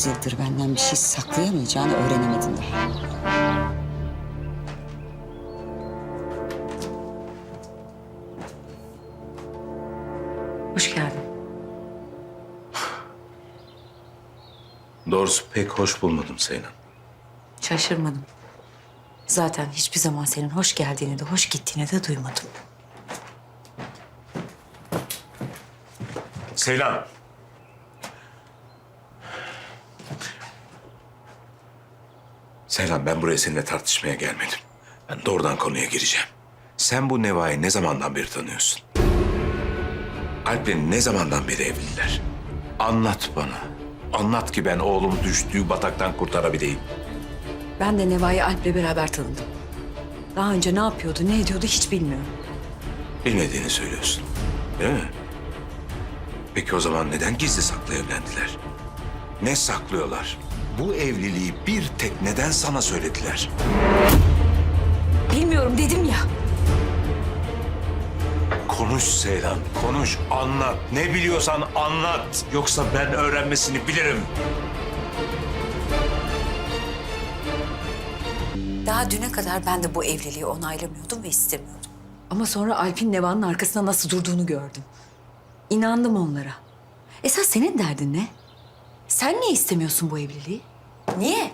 yüz yıldır benden bir şey saklayamayacağını öğrenemedin daha. Hoş geldin. Doğrusu pek hoş bulmadım Seylan. Şaşırmadım. Zaten hiçbir zaman senin hoş geldiğini de hoş gittiğini de duymadım. Seylan. Seylan ben buraya seninle tartışmaya gelmedim. Ben doğrudan konuya gireceğim. Sen bu Neva'yı ne zamandan beri tanıyorsun? Alp'le ne zamandan beri evliler? Anlat bana. Anlat ki ben oğlum düştüğü bataktan kurtarabileyim. Ben de Neva'yı Alp'le beraber tanıdım. Daha önce ne yapıyordu, ne ediyordu hiç bilmiyorum. Bilmediğini söylüyorsun. Değil mi? Peki o zaman neden gizli saklı evlendiler? Ne saklıyorlar? Bu evliliği bir tek neden sana söylediler? Bilmiyorum dedim ya. Konuş Seylan, konuş, anlat. Ne biliyorsan anlat. Yoksa ben öğrenmesini bilirim. Daha düne kadar ben de bu evliliği onaylamıyordum ve istemiyordum. Ama sonra Alp'in Neva'nın arkasında nasıl durduğunu gördüm. İnandım onlara. Esas senin derdin ne? Sen niye istemiyorsun bu evliliği? Niye?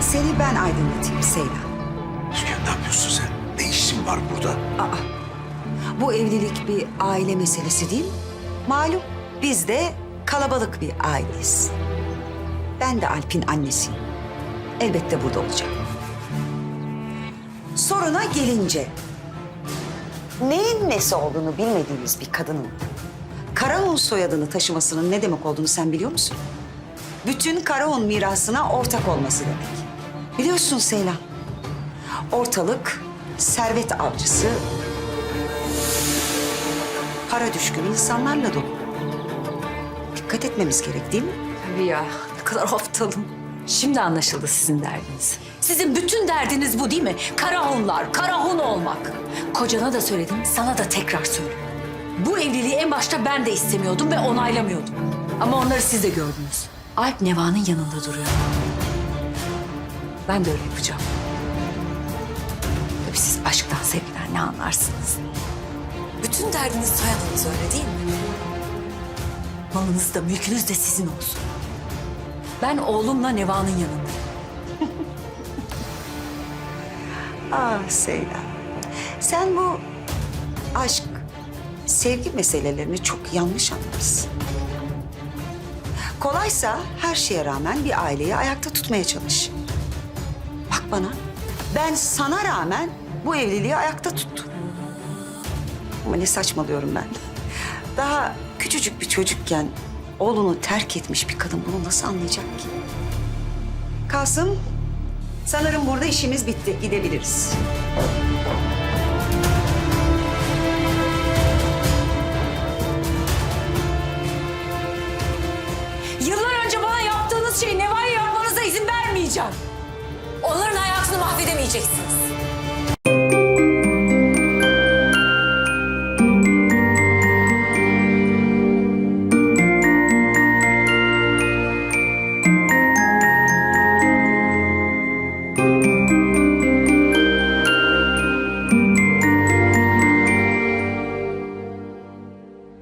Seni ben aydınlatayım Seylan. Türkan ne yapıyorsun sen? Ne işin var burada? Bu evlilik bir aile meselesi değil mi? Malum biz de kalabalık bir aileyiz. Ben de Alp'in annesiyim. Elbette burada olacağım. Soruna gelince... Neyin nesi olduğunu bilmediğimiz bir kadının... Karaun soyadını taşımasının ne demek olduğunu sen biliyor musun? Bütün Karaun mirasına ortak olması demek. Biliyorsun Seylan. Ortalık servet avcısı, para düşkünü insanlarla dolu. Dikkat etmemiz gerek değil mi? Tabii ya. Ne kadar aptalım. Şimdi anlaşıldı sizin derdiniz. Sizin bütün derdiniz bu değil mi? Karahunlar, karahun olmak. Kocana da söyledim, sana da tekrar söylüyorum. Bu evliliği en başta ben de istemiyordum ve onaylamıyordum. Ama onları siz de gördünüz. Alp Neva'nın yanında duruyor. Ben de öyle yapacağım. Tabii siz aşktan, sevgiden ne anlarsınız? Bütün derdiniz soyadınız öyle değil mi? Malınız da mülkünüz de sizin olsun. Ben oğlumla Neva'nın yanındayım. Ah Seyla. Sen bu aşk, sevgi meselelerini çok yanlış anlarsın. Kolaysa her şeye rağmen bir aileyi ayakta tutmaya çalış. Bak bana, ben sana rağmen bu evliliği ayakta tuttum. Ama ne saçmalıyorum ben. Daha küçücük bir çocukken oğlunu terk etmiş bir kadın bunu nasıl anlayacak ki? Kasım, sanırım burada işimiz bitti. Gidebiliriz. Yıllar önce bana yaptığınız şeyi Neva'ya yapmanıza izin vermeyeceğim. Onların hayatını mahvedemeyeceksiniz.